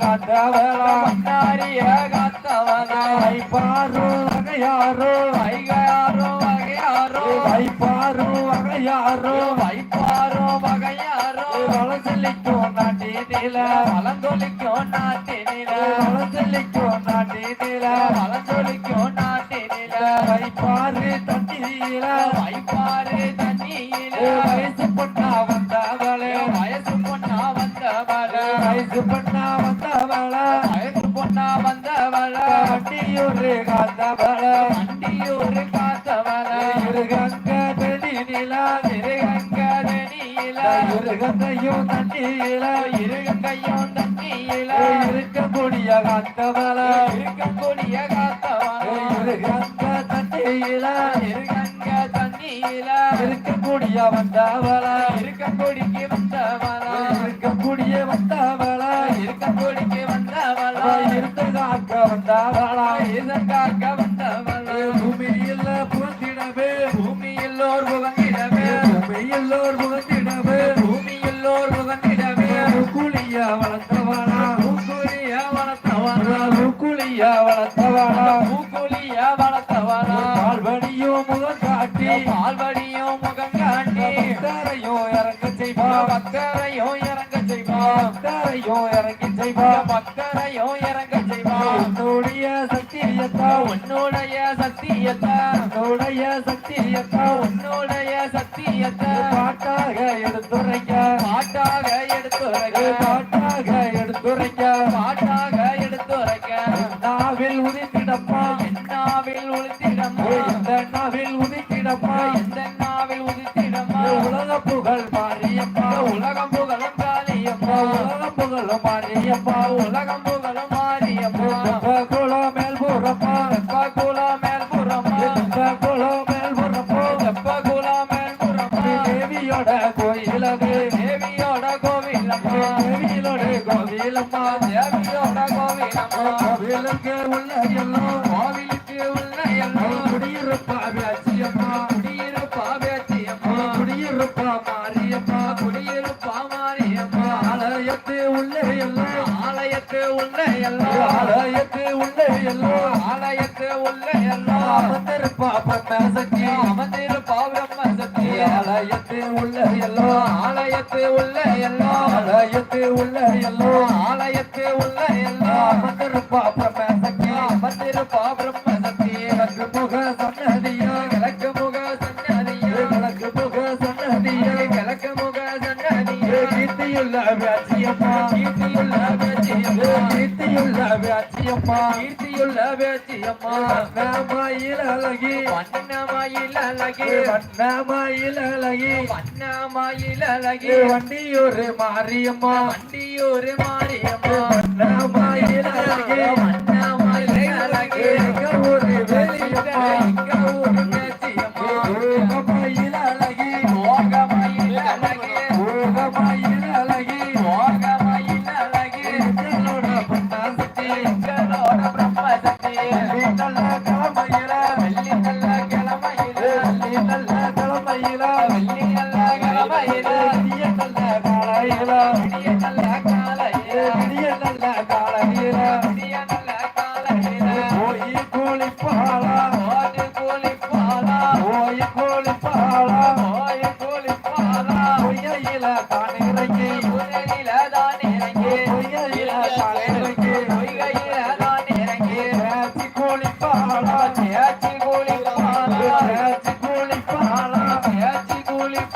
காத்தவளா பண்ணாரிய காத்தவனா வைப்பாரு வகையாரோ. வைகையாரோ வகையாரோ. வைப்பாரு வகையாரோ. வைப்பாரோ வகையாரோ. வளசலிக்கும் நாட்டினில வளந்தொலிக்கும் நாட்டினில வளசலிக்கும் நாட்டினில வளந்தொலிக்கும் நாட்டினில வைப்பாரு தண்ணீர வைப்பாரு தண்ணியில. வயசு பொண்ணா வந்தவளே. வயசு வந்தவள வயசு பொண்ணா வந்தவள வயசு பொண்ணா வந்தவள வண்டியூரு காத்தவள காத்தவள. இருகங்க இருகங்க தண்ணியில இருகங்கையும் தண்ணியில இருக்கக்கூடிய காத்தவள. இருக்கக்கூடிய காத்தவள. இருகங்க இருகங்க தண்ணியில இருக்கக்கூடிய வந்தவள? இருக்கக்கூடிக்கு வந்தவள? இருக்கக்கூடிய வந்தவள? இருக்கக்கூடிக்கு வந்தவள? இருந்து காக்க வந்தவள? இதற்காக வந்தவள இறங்கி செய்வா. பக்தரையும் இறங்க செய்வா. உன்னுடைய சக்தியத்தா உன்னுடைய சத்தியத்தை. உன்னுடைய சக்தியத்தா உன்னுடைய சத்தியத்தை. பாட்டாக எடுத்துரைக்க. பாட்டாக எடுத்துரைக்க. பாட்டாக ஆலயத்து உள்ள எல்லாம் ஆலயத்து உள்ள எல்லாம் ஆலயத்து உள்ள எல்லாம் ஆலயத்து உள்ள எல்லாம் அமர்ந்திருப்பா பரமசக்தி அமர்ந்திருப்பா பிரம்ம சக்தி ஆலயத்து உள்ள எல்லாம் ஆலயத்து உள்ள எல்லாம் ஆலயத்து உள்ள எல்லாம் ஆலயத்து உள்ள எல்லாம் அமர்ந்திருப்பா பரமசக்தி அமர்ந்திருப்பா பிரம்ம சக்தி கிழக்கு முக சன்னதியா. கிழக்கு முக சன்னதியா. கிழக்கு முக சன்னதியா. கிழக்கு முக சன்னதியா. கீர்த்தியுள்ள வியாச்சியம்மா கீர்த்தியுள்ள பேச்சியம்மா கீர்த்தியுள்ள பேச்சியம்மா வண்ணமயில் அழகி. வண்ணமயில் அழகி. வண்ணமயில் அழகி. வண்ணமயில் அழகி. வண்டியூர் மாரியம்மா. வண்டியூர் மாரியம்மா. வண்ணமயில் அழகி. வண்ணமயில் அழகி. ஊரு வேலியம்மா நல்ல வெள்ளி அல்ல கிழமையில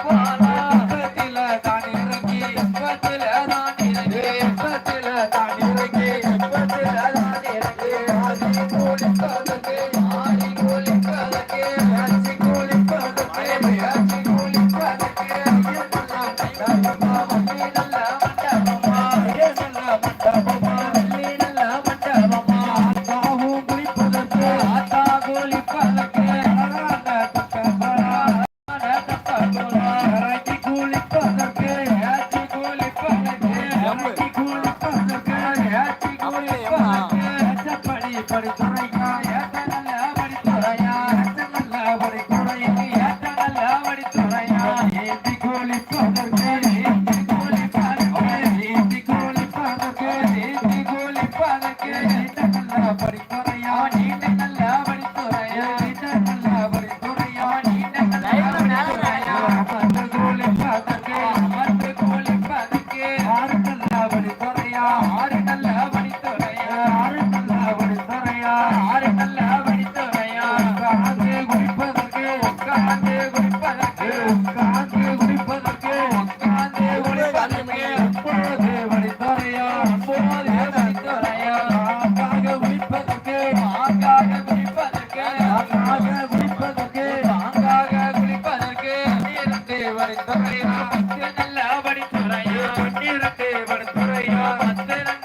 bola. கரையா அத்தனை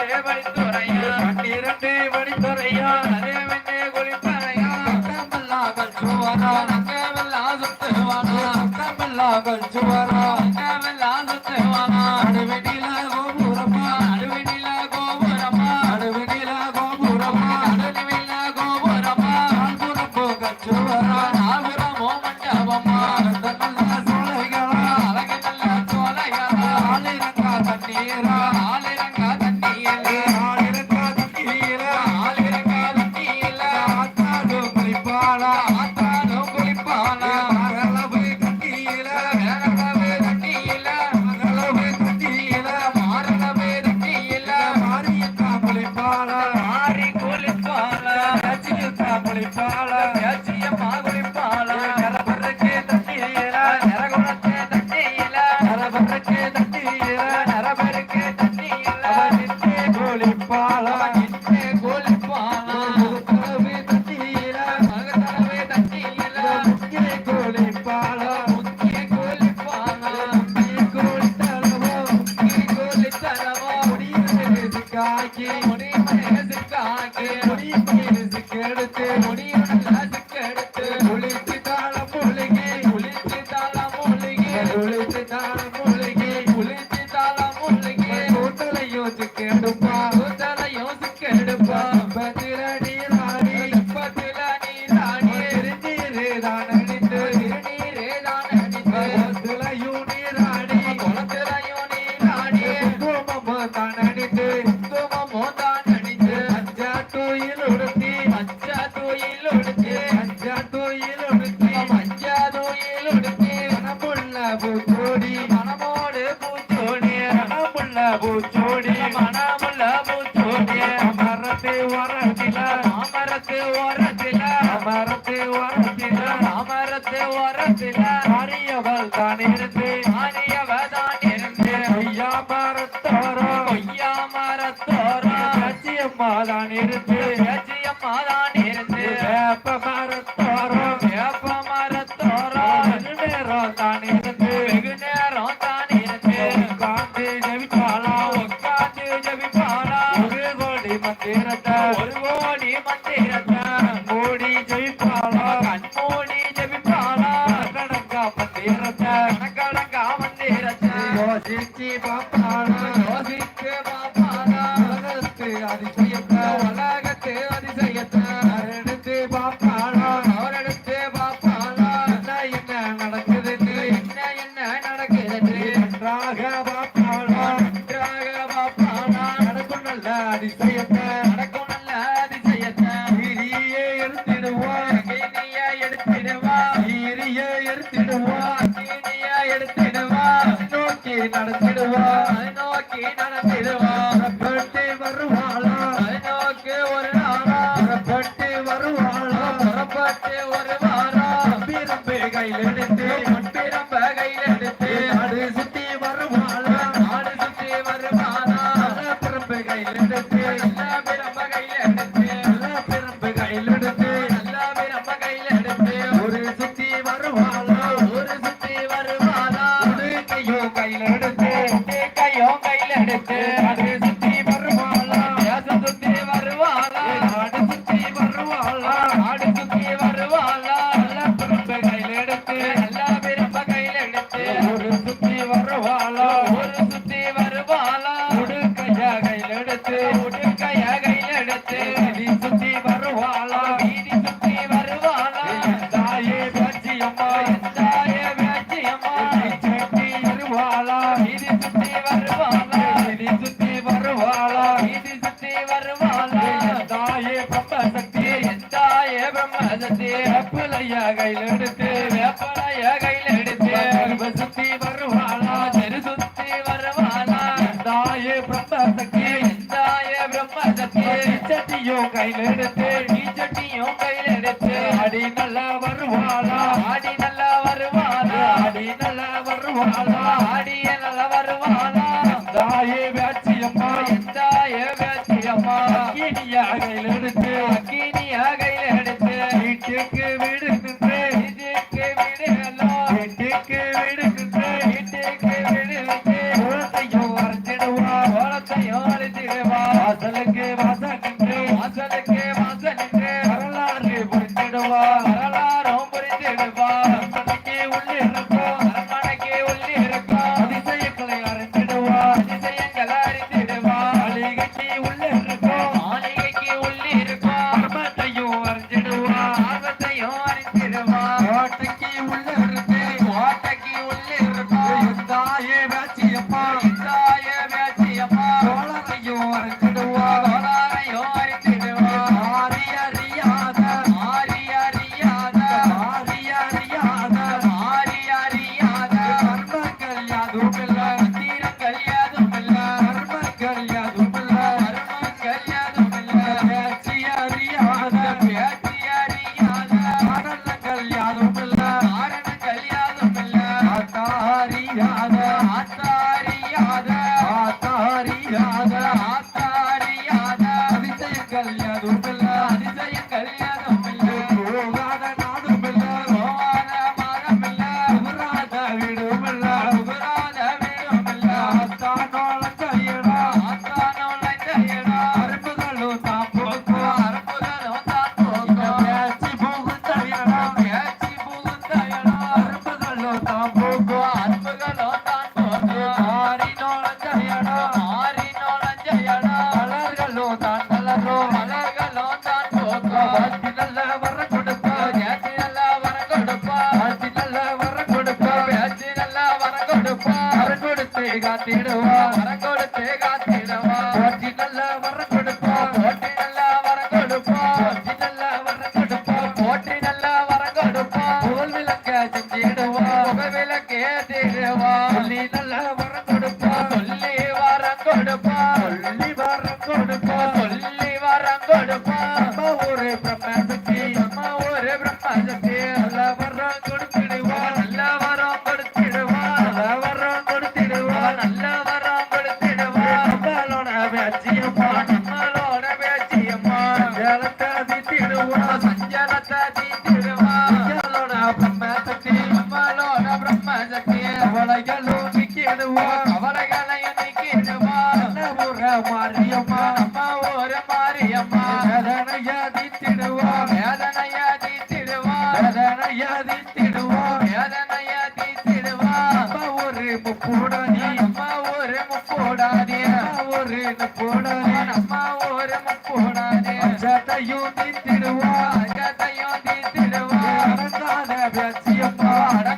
Thank you. मिठे ஓரத்தில அமரத்து ஓரத்தில அமரத்து ஓரத்தில அறியவள் தான் இருந்து அறியவள் தான் இருந்து. ஐயா இருந்து. ஜபிப்பாளா கண்மூடி ஜபிப்பாளா கணக்கா மந்திரத்தை கணக்கடங்கா மந்திரத்தை சித்தி எடுத்திடுவா எடுத்திடுவா. நோக்கி நடத்த ஆடிய வர்ற கதையோட்டி திருவா கதையோட்டி திருவா பிரச்சியம் பாட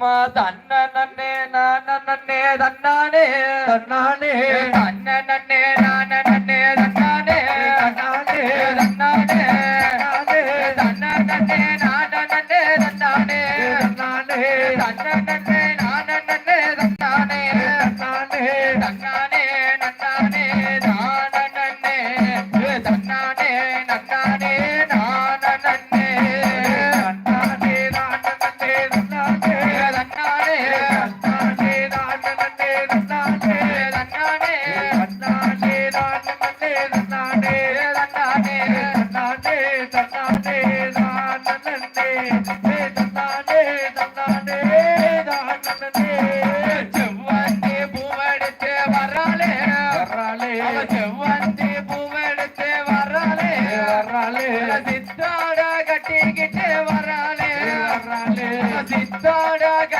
அம்மா தன்னே நானே தன்னானே. தன்னானே. தன்னே நானே ಚಿತ್ತಾಡಾಗ